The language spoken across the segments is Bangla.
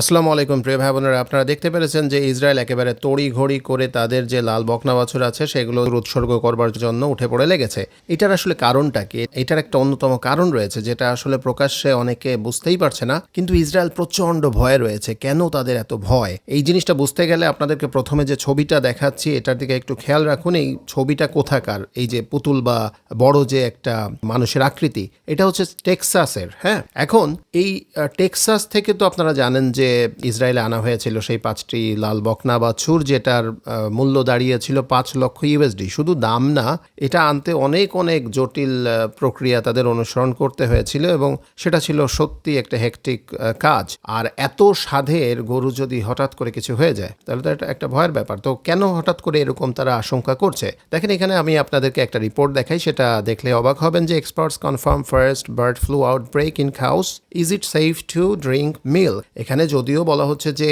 আসসালামু আলাইকুম, প্রিয় ভাই বোনেরা। আপনারা দেখতে পেরেছেন যে ইসরায়েল একেবারে তড়ি ঘড়ি করে তাদের যে লাল বকনা বাছুর আছে, সেগুলো উৎসর্গ করবার জন্য উঠে পড়ে লেগেছে। এটার আসলে কারণটা কি? এটার একটা অন্যতম কারণ রয়েছে, যেটা আসলে প্রকাশ্যে অনেকে বুঝতেই পারছে না। কিন্তু ইসরায়েল প্রচণ্ড ভয়ে রয়েছে। কেন তাদের এত ভয়? এই জিনিসটা বুঝতে গেলে আপনাদেরকে প্রথমে যে ছবিটা দেখাচ্ছি, এটার দিকে একটু খেয়াল রাখুন, এই ছবিটা কোথাকার? এই যে পুতুল বা বড় যে একটা মানুষের আকৃতি, এটা হচ্ছে টেক্সাসের হ্যাঁ? এখন এই টেক্সাস থেকে তো আপনারা জানেন যে ইসরায়েলে আনা হয়েছিল সেই পাঁচটি লাল বকনা বাছুর যেটার মূল্য দাঁড়িয়েছিল পাঁচ লক্ষ ইউএসডি শুধু দাম না, এটা আনতে অনেক অনেক জটিল প্রক্রিয়া তাদের অনুসরণ করতে হয়েছিল এবং সেটা ছিল সত্যি একটা হেকটিক কাজ। আর এত সাধের গরু যদি হঠাৎ করে কিছু হয়ে যায়, তাহলে তো এটা একটা ভয়ের ব্যাপার। তো কেন হঠাৎ করে এরকম তারা আশঙ্কা করছে? দেখেন, এখানে আমি আপনাদেরকে একটা রিপোর্ট দেখাই, সেটা দেখলে অবাক হবেন যে experts confirm first bird flu outbreak in খাউস is it safe to drink milk এখানে যদিও বলা হচ্ছে যে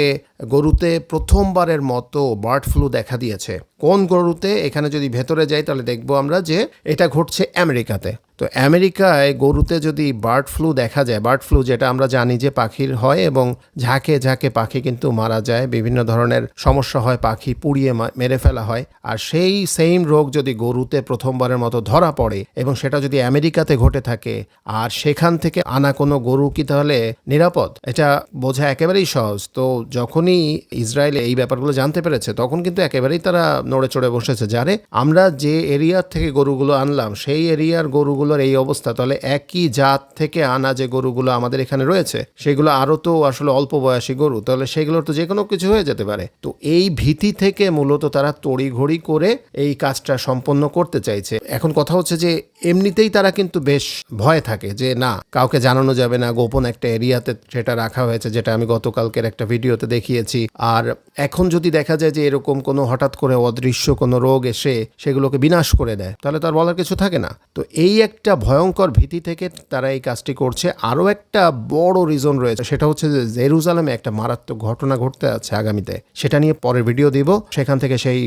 গরুতে প্রথমবারের মতো বার্ড ফ্লু দেখা দিয়েছে। কোন গরুতে? এখানে যদি ভেতরে যাই তাহলে দেখব আমরা যে এটা ঘটছে আমেরিকাতে। তো আমেরিকায় গরুতে যদি বার্ড ফ্লু দেখা যায়, বার্ড ফ্লু যেটা আমরা জানি যে পাখির হয় এবং ঝাঁকে ঝাঁকে পাখি কিন্তু মারা যায়, বিভিন্ন ধরনের সমস্যা হয়, পাখি পুড়িয়ে মেরে ফেলা হয়, আর সেই সেম রোগ যদি গরুতে প্রথমবারের মতো ধরা পড়ে এবং সেটা যদি আমেরিকাতে ঘটে থাকে, আর সেখান থেকে আনা কোনো গরু কি তাহলে নিরাপদ? এটা বোঝা একেবারেই সহজ। তো যখনই ইসরায়েল এই ব্যাপারগুলো জানতে পেরেছে, তখন কিন্তু একেবারেই তারা নড়ে চড়ে বসেছে যারে আমরা যে এরিয়ার থেকে গরুগুলো আনলাম, সেই এরিয়ার গরুগুলোর এই অবস্থা। তাহলে একই জাত থেকে আনা যে গরুগুলো আমাদের এখানে রয়েছে, সেগুলো আরও তো আসলে অল্প বয়সী গরু, তাহলে সেগুলোর তো যে কোনো কিছু হয়ে যেতে পারে। তো এই ভীতি থেকে মূলত তারা তড়িঘড়ি করে এই কাজটা সম্পন্ন করতে চাইছে। এখন কথা হচ্ছে যে এমনিতেই তারা কিন্তু বেশ ভয় থাকে যে, না, কাউকে জানানো যাবে না, গোপন একটা এরিয়াতে সেটা রাখা হয়েছে, যেটা আমি গতকালকের একটা ভিডিওতে দেখিয়েছি। আর এখন যদি দেখা যায় যে এরকম কোনো হঠাৎ করে অদৃশ্য কোনো রোগ এসে সেগুলোকে বিনাশ করে দেয়, তাহলে তার বলার কিছু থাকে না। তো এই একটা ভয়ঙ্কর ভীতি থেকে তারা এই কাজটি করছে। আরও একটা বড় রিজন রয়েছে, সেটা হচ্ছে যে জেরুজালেমে একটা মারাত্মক ঘটনা ঘটতে আছে আগামীতে। সেটা নিয়ে পরের ভিডিও দিব। সেখান থেকে সেই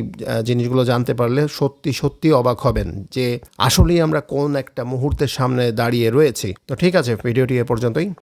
জিনিসগুলো জানতে পারলে সত্যি সত্যি অবাক হবেন যে আসলেই আমরা কোন একটা মুহূর্তের সামনে দাঁড়িয়ে রয়েছি। তো ঠিক আছে ভিডিওটি এ পর্যন্তই।